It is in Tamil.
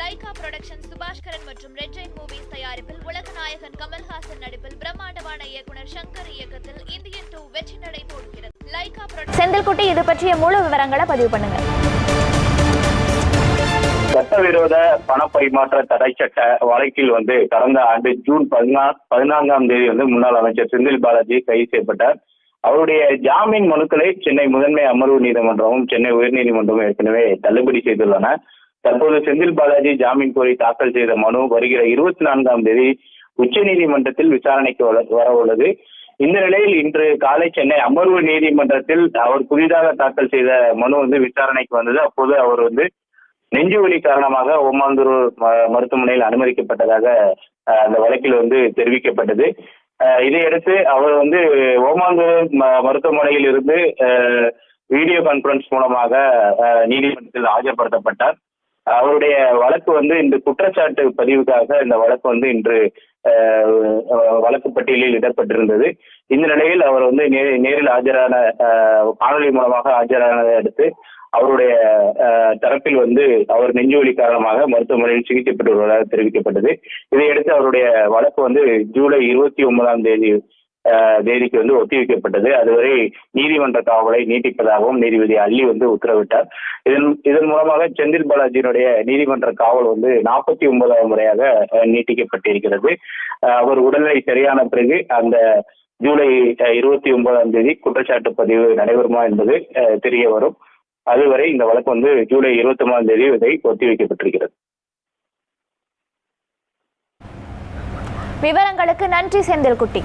லைகா புரொடக்ஷன் சுபாஷ்கரன் மற்றும் ரெட் ஜெயின் மூவிஸ் தயாரிப்பில் உலகநாயகன் கமல்ஹாசன் நடிப்பில் பிரம்மாண்டமான இயக்குனர் சங்கர் இயக்கத்தில் இந்தியன் டூ வெற்றி நடை போடுகிறது. லைகா செந்தில்குட்டி இது பற்றிய முழு விவரங்களை பதிவு பண்ணுங்க. சட்டவிரோத பண பரிமாற்ற தடை சட்ட வழக்கில் வந்து கடந்த ஆண்டு ஜூன் பதினா பதினான்காம் தேதி வந்து முன்னாள் அமைச்சர் செந்தில் பாலாஜி கைது செய்யப்பட்டார். அவருடைய ஜாமீன் மனுக்களை சென்னை முதன்மை அமர்வு நீதிமன்றமும் சென்னை உயர்நீதிமன்றமும் ஏற்கனவே தள்ளுபடி செய்துள்ளன. தற்போது செந்தில் பாலாஜி ஜாமீன் கோரி தாக்கல் செய்த மனு வருகிற இருபத்தி நான்காம் தேதி உச்சநீதிமன்றத்தில் விசாரணைக்கு வர- உள்ளது இந்த நிலையில் இன்று காலை சென்னை அமர்வு நீதிமன்றத்தில் அவர் புதிதாக தாக்கல் செய்த மனு வந்து விசாரணைக்கு வந்தது. அப்போது அவர் வந்து நெஞ்சுவலி காரணமாக ஓமாந்தூர் ம- மருத்துவமனையில் அனுமதிக்கப்பட்டதாக அஹ், அந்த வழக்கில் வந்து தெரிவிக்கப்பட்டது. இதையடுத்து அவர் வந்து ஓமாந்தூர் ம- மருத்துவமனையில் இருந்து வீடியோ கான்பரன்ஸ் மூலமாக அஹ், நீதிமன்றத்தில் ஆஜர்படுத்தப்பட்டார். அவருடைய வழக்கு வந்து இந்த குற்றச்சாட்டு பதிவுக்காக இந்த வழக்கு வந்து இன்று வழக்கு பட்டியலில் இடப்பட்டிருந்தது இந்த நிலையில் அவர் வந்து நேரில் ஆஜரான காணொலி மூலமாக ஆஜரானதை அடுத்து அவருடைய தரப்பில் வந்து அவர் நெஞ்சுவலி காரணமாக மருத்துவமனையில் சிகிச்சை பெற்று வருவதாக தெரிவிக்கப்பட்டது. இதையடுத்து அவருடைய வழக்கு வந்து ஜூலை இருபத்தி ஒன்பதாம் தேதி தேதிக்கு வந்து ஒத்திவைக்கப்பட்டது அதுவரை நீதிமன்ற காவலை நீட்டிப்பதாகவும் நீதிபதி அள்ளி வந்து உத்தரவிட்டார். இதன் இதன் மூலமாக செந்தில் பாலாஜியினுடைய நீதிமன்ற காவல் வந்து நாற்பத்தி ஒன்பதாம் முறையாக நீட்டிக்கப்பட்டிருக்கிறது. அவர் உடல்நிலை சரியான பிறகு அந்த ஜூலை இருபத்தி ஒன்பதாம் தேதி குற்றச்சாட்டு பதிவு நடைபெறுமா என்பது தெரிய வரும். அதுவரை இந்த வழக்கு வந்து ஜூலை இருபத்தி ஒன்பதாம் தேதி இதை ஒத்திவைக்கப்பட்டிருக்கிறது விவரங்களுக்கு நன்றி செந்தில்குட்டி.